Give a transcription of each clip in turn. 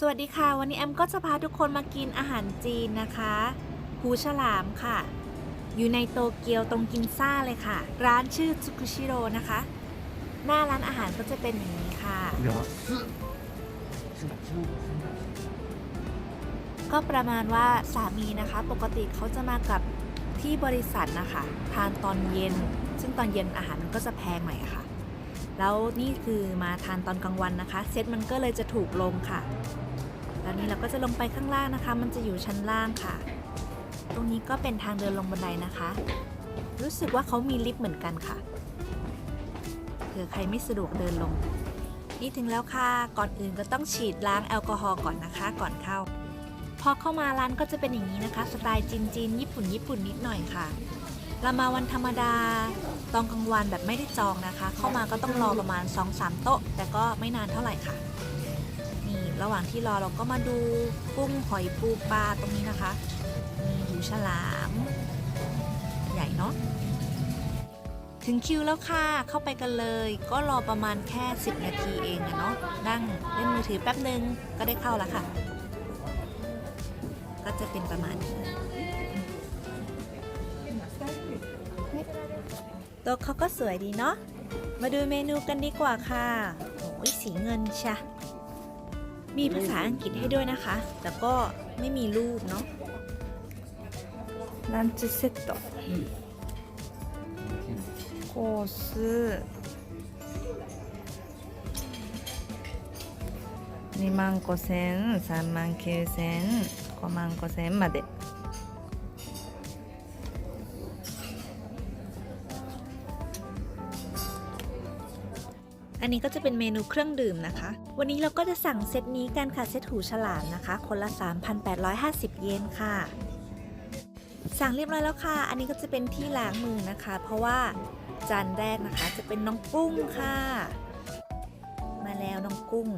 สวัสดีค่ะ วันนี้แอมก็จะพาทุกคนมากินอาหารจีนนะคะหูฉลามค่ะ อยู่ในโตเกียวตรงกินซ่าเลยค่ะ ร้านชื่อซุกุชิโร่นะคะ หน้าร้านอาหารก็จะเป็นอย่างนี้ค่ะ ก็ประมาณว่าสามีนะคะ ปกติเขาจะมากับที่บริษัทนะคะทานตอนเย็น ซึ่งตอนเย็นอาหารมันก็จะแพงหน่อยค่ะแล้วนี่คือมาทานตอนกลางวันนะคะ เซตมันก็เลยจะถูกลงค่ะ แล้วนี้เราก็จะลงไปข้างล่างนะคะ มันจะอยู่ชั้นล่างค่ะ ตรงนี้ก็เป็นทางเดินลงบันไดนะคะ รู้สึกว่าเขามีลิฟต์เหมือนกันค่ะเผื่อใครไม่สะดวกเดินลง นี่ถึงแล้วค่ะ ก่อนอื่นก็ต้องฉีดล้างแอลกอฮอล์ก่อนนะคะ ก่อนเข้า พอเข้ามาร้านก็จะเป็นอย่างนี้นะคะ สไตล์จีนจีนญี่ปุ่นญี่ปุ่นนิดหน่อยค่ะเรามาวันธรรมดาตอนกลางวันแบบไม่ได้จองนะคะ เข้ามาก็ต้องรอประมาณ 2-3 โต๊ะ แต่ก็ไม่นานเท่าไหร่ค่ะ ระหว่างที่รอเราก็มาดูกุ้งหอยปูปลาตรงนี้นะคะ มีหูฉลาม ใหญ่เนาะ ถึงคิวแล้วค่ะ เข้าไปกันเลย ก็รอประมาณแค่ 10 นาทีเองอะเนาะ นั่งเล่นมือถือแป๊บหนึ่งก็ได้เข้าแล้วค่ะ ก็จะเป็นประมาณนี้โต๊ะเขาก็สวยดีเนาะ มาดูเมนูกันดีกว่าค่ะ โอ้ยสีเงินชะ มีภาษาอังกฤษให้ด้วยนะคะ แต่ก็ไม่มีรูปเนาะランチセットコース2万5千3万9千5万5千まで อันนี้ก็จะเป็นเมนูเครื่องดื่มนะคะ วันนี้เราก็จะสั่งเซตนี้กันค่ะ เซตหูฉลามนะคะ คนละ 3,850 เยนค่ะ สั่งเรียบร้อยแล้วค่ะ อันนี้ก็จะเป็นที่ล้างมือนะคะ เพราะว่าจานแรกนะคะ จะเป็นน้องกุ้งค่ะ มาแล้วน้องกุ้ง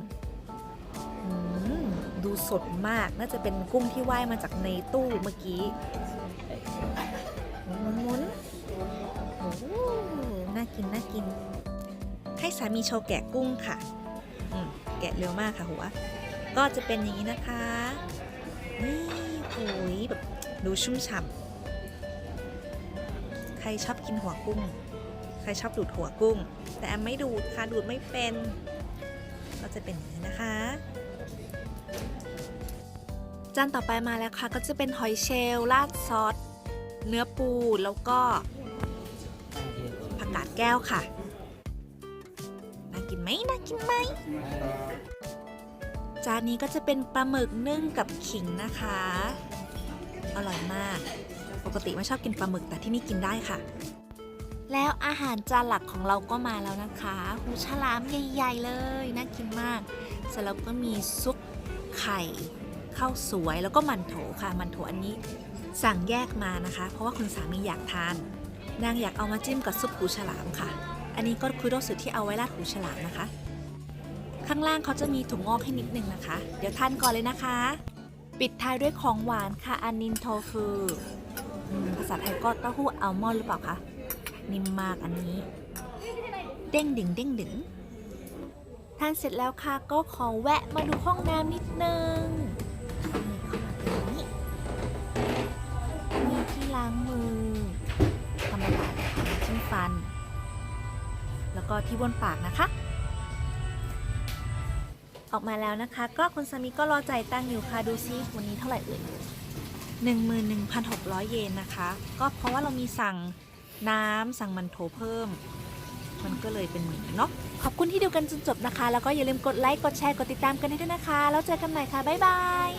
ดูสดมาก น่าจะเป็นกุ้งที่ว่ายมาจากในตู้เมื่อกี้หมุนหมุนโอ้น่ากิน น่ากิน ให้สามีโชว์แกะกุ้งค่ะอืมแกะเร็วมากค่ะหัว ก็จะเป็นอย่างนี้นะคะ นี่โอ้ยแบบดูชุ่มฉ่ำใครชอบกินหัวกุ้ง ใครชอบดูดหัวกุ้ง แต่แอมไม่ดูดค่ะดูดไม่เป็น ก็จะเป็นอย่างนี้นะคะจานต่อไปมาแล้วค่ะก็จะเป็นหอยเชลล์ราดซอสเนื้อปูแล้วก็ผักกาดแก้วค่ะ น่ากินไหมน่ากินไหมจานนี้ก็จะเป็นปลาหมึกนึ่งกับขิงนะคะ อร่อยมาก ปกติไม่ชอบกินปลาหมึกแต่ที่นี่กินได้ค่ะ แล้วอาหารจานหลักของเราก็มาแล้วนะคะหูฉลามใหญ่ๆเลยน่ากินมากเสร็จแล้วก็มีซุปไข่ข้าวสวยแล้วก็มันโถค่ะ มันโถอันนี้สั่งแยกมานะคะ เพราะว่าคุณสามีอยากทาน นางอยากเอามาจิ้มกับซุปหูฉลามค่ะ อันนี้ก็คือโรสที่เอาไว้ราดหูฉลามนะคะ ข้างล่างเขาจะมีถั่วงอกให้นิดนึงนะคะ เดี๋ยวทานก่อนเลยนะคะ ปิดท้ายด้วยของหวานค่ะอันนินโทฟูภาษาไทยก็เต้าหู้อัลมอนด์หรือเปล่าคะนิ่มมากอันนี้ เด้งดึงเด้งดึงทานเสร็จแล้วค่ะก็ขอแวะมาดูห้องน้ำนิดนึงนี่เข้ามาตรงนี้มีที่ล้างมือ ก็ที่บนปากนะคะ ออกมาแล้วนะคะ ก็คุณสามีก็รอใจตั้งอยู่ค่ะดูซิวันนี้เท่าไหร่เอ่ย11,600 เยนนะคะ ก็เพราะว่าเรามีสั่งน้ำสั่งมันโถเพิ่ม มันก็เลยเป็นอย่นเนาะขอบคุณที่ดูกันจนจบนะคะ แล้วก็อย่าลืมกดไลค์กดแชร์กดติดตามกันให้ด้วยนะคะ แล้วเจอกันใหม่ค่ะ บ๊ายบาย